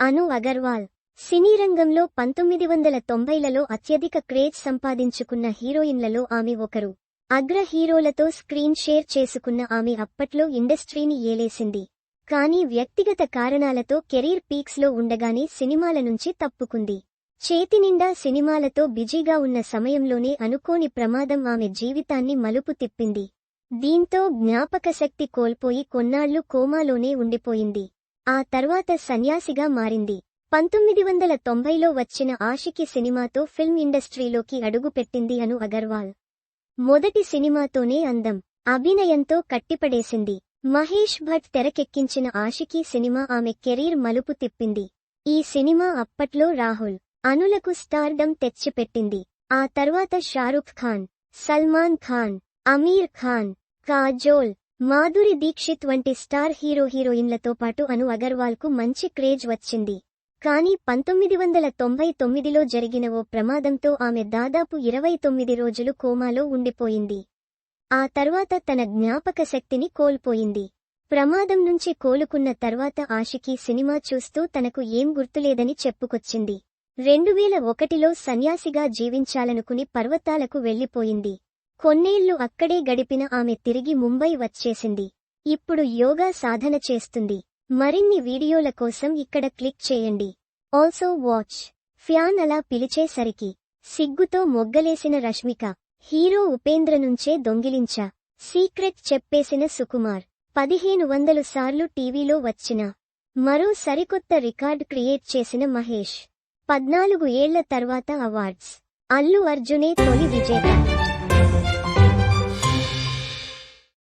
అను అగర్వాల్. సినీ రంగంలో పంతొమ్మిది వందల తొంభైలలో అత్యధిక క్రేజ్ సంపాదించుకున్న హీరోయిన్లలో ఆమె ఒకరు. అగ్ర హీరోలతో స్క్రీన్ షేర్ చేసుకున్న ఆమె అప్పట్లో ఇండస్ట్రీని ఏలేసింది. కానీ వ్యక్తిగత కారణాలతో కెరీర్ పీక్స్లో ఉండగానే సినిమాల నుంచి తప్పుకుంది. చేతినిండా సినిమాలతో బిజీగా ఉన్న సమయంలోనే అనుకోని ప్రమాదం ఆమె జీవితాన్ని మలుపు తిప్పింది. దీంతో జ్ఞాపకశక్తి కోల్పోయి కొన్నాళ్ళు కోమాలోనే ఉండిపోయింది. ఆ తర్వాత సన్యాసిగా మారింది. పంతొమ్మిది వందల తొంభైలో వచ్చిన ఆషికి సినిమాతో ఫిల్మ్ ఇండస్ట్రీలోకి అడుగుపెట్టింది అను అగర్వాల్. మొదటి సినిమాతోనే అందం. అభినయంతో కట్టిపడేసింది. మహేష్ భట్ తెరకెక్కించిన ఆషికీ సినిమా ఆమె కెరీర్ మలుపు తిప్పింది. ఈ సినిమా అప్పట్లో రాహుల్ అనులకు స్టార్డమ్ తెచ్చిపెట్టింది. ఆ తర్వాత షారుఖ్ ఖాన్ సల్మాన్ ఖాన్ అమీర్ ఖాన్ కాజోల్ మాధురి దీక్షిత్ వంటి స్టార్ హీరో హీరోయిన్లతో పాటు అను అగర్వాల్కు మంచి క్రేజ్ వచ్చింది. కానీ పంతొమ్మిది వందల తొంభై తొమ్మిదిలో జరిగిన ఓ ప్రమాదంతో ఆమె దాదాపు ఇరవై తొమ్మిది రోజులు కోమాలో ఉండిపోయింది. ఆ తర్వాత తన జ్ఞాపక శక్తిని కోల్పోయింది. ప్రమాదం నుంచి కోలుకున్న తర్వాత ఆషికి సినిమా చూస్తూ తనకు ఏం గుర్తులేదని చెప్పుకొచ్చింది. రెండువేల ఒకటిలో సన్యాసిగా జీవించాలనుకుని పర్వతాలకు వెళ్ళిపోయింది కొన్నేళ్ళు అక్కడే గడిపిన ఆమె తిరిగి ముంబై వచ్చేసింది. ఇప్పుడు యోగా సాధన చేస్తుంది. మరిన్ని వీడియోల కోసం ఇక్కడ క్లిక్ చేయండి. ఆల్సో వాచ్ ఫ్యాన్ అలా పిలిచేసరికి సిగ్గుతో మొగ్గలేసిన రష్మిక హీరో ఉపేంద్ర నుంచే దొంగిలించా. సీక్రెట్ చెప్పేసిన సుకుమార్ పదిహేను వందలు సార్లు టీవీలో వచ్చిన మరో సరికొత్త రికార్డ్ క్రియేట్ చేసిన మహేష్. పద్నాలుగు ఏళ్ళ తర్వాత అవార్డ్స్. అల్లు అర్జునే తొలి విజేత. Thank you.